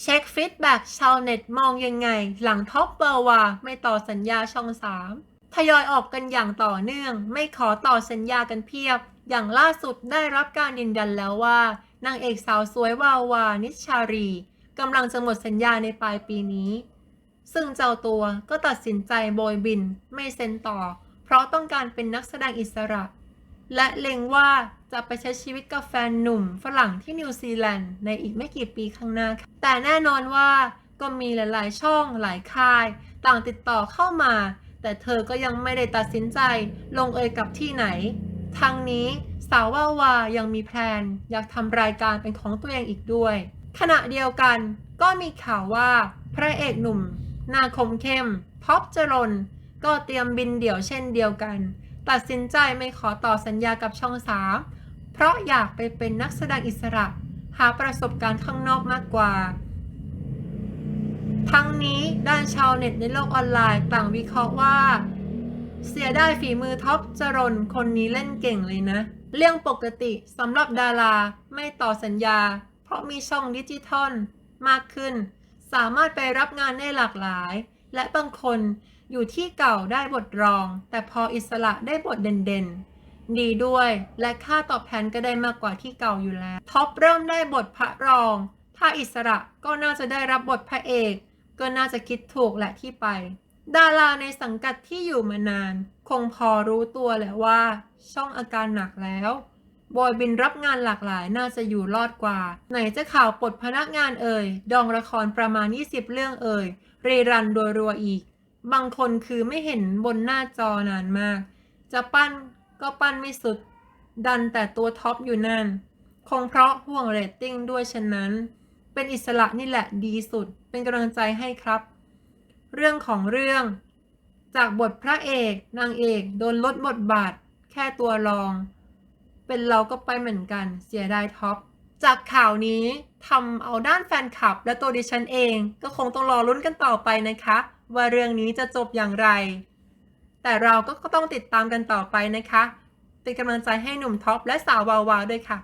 เช็คฟีดแบ็กชาวเน็ตมองยังไง หลังท็อปเบอร์วาไม่ต่อสัญญาช่อง3ทยอยออกกันอย่างต่อเนื่อง ไม่ขอต่อสัญญากันเพียบ อย่างล่าสุดได้รับการยืนยันแล้วว่านางเอกสาวสวยวาวานิชชารีกำลังจะหมดสัญญาในปลายปีนี้ ซึ่งเจ้าตัวก็ตัดสินใจโบยบิน ไม่เซ็นต่อ เพราะต้องการเป็นนักแสดงอิสระ และเล็งว่าจะไปใช้ชีวิตกับแฟนหนุ่มฝรั่งที่นิวซีแลนด์ในอีกไม่กี่ปีข้างหน้า แต่แน่นอนว่าก็มีหลาย ๆ ช่องหลายค่าย ต่างติดต่อเข้ามา แต่เธอก็ยังไม่ได้ตัดสินใจลงเอยกับที่ไหน ทั้งนี้สาวว่าวายังมีแพลนอยากทำรายการเป็นของตัวเองอีกด้วย ขณะเดียวกันก็มีข่าวว่าพระเอกหนุ่ม นาคมเข้ม ท็อปจรนก็เตรียมบินเดี่ยวเช่นเดียวกัน ตัดสินใจไม่ขอต่อสัญญากับช่องสามเพราะอยากไปเป็นนักแสดงอิสระ หาประสบการณ์ข้างนอกมากกว่า ทั้งนี้ด้านชาวเน็ตในโลกออนไลน์ต่างวิเคราะห์ว่า เสียดายฝีมือท็อปจรนคนนี้เล่นเก่งเลยนะ เรื่องปกติสำหรับดาราไม่ต่อสัญญา เพราะมีช่องดิจิทัลมากขึ้น สามารถไปรับงานได้หลากหลาย และบางคนอยู่ที่เก่าได้บทรอง แต่พออิสระได้บทเด่นๆ ดีด้วยและค่าตอบแทนก็ได้มากกว่าที่เก่าอยู่แล้ว ท็อปเริ่มได้บทพระรอง ถ้าอิสระก็น่าจะได้รับบทพระเอก ก็น่าจะคิดถูกแหละที่ไป ดาราในสังกัดที่อยู่มานาน คงพอรู้ตัวแหละว่า ช่องอาการหนักแล้ว บอยบินรับงานหลากหลายน่าจะอยู่รอดกว่า ไหนจะข่าวปลดพนักงานเอ่ย ดองละครประมาณ 20 เรื่องเอ่ยรีรันโดยรัวอีก บางคนคือไม่เห็นบนหน้าจอนานมาก จะปั้นก็ปั้นไม่สุด ดันแต่ตัวท็อปอยู่นั่น คงเพราะห่วงเรตติ้งด้วยฉะนั้น เป็นอิสระนี่แหละดีสุด เป็นกำลังใจให้ครับ เรื่องของเรื่อง จากบทพระเอก นางเอก โดนลดบทบาท แค่ตัวรอง เป็นเราก็ไปเหมือนกันเสียดายท็อป จากข่าวนี้ทำเอาด้านแฟนคลับ และตัวดิฉันเองก็คงต้องรอลุ้นกันต่อไปนะคะ ว่าเรื่องนี้จะจบอย่างไร แต่เราก็ต้องติดตามกันต่อไปนะคะ เป็นกำลังใจให้หนุ่มท็อปและสาววาวาด้วยค่ะ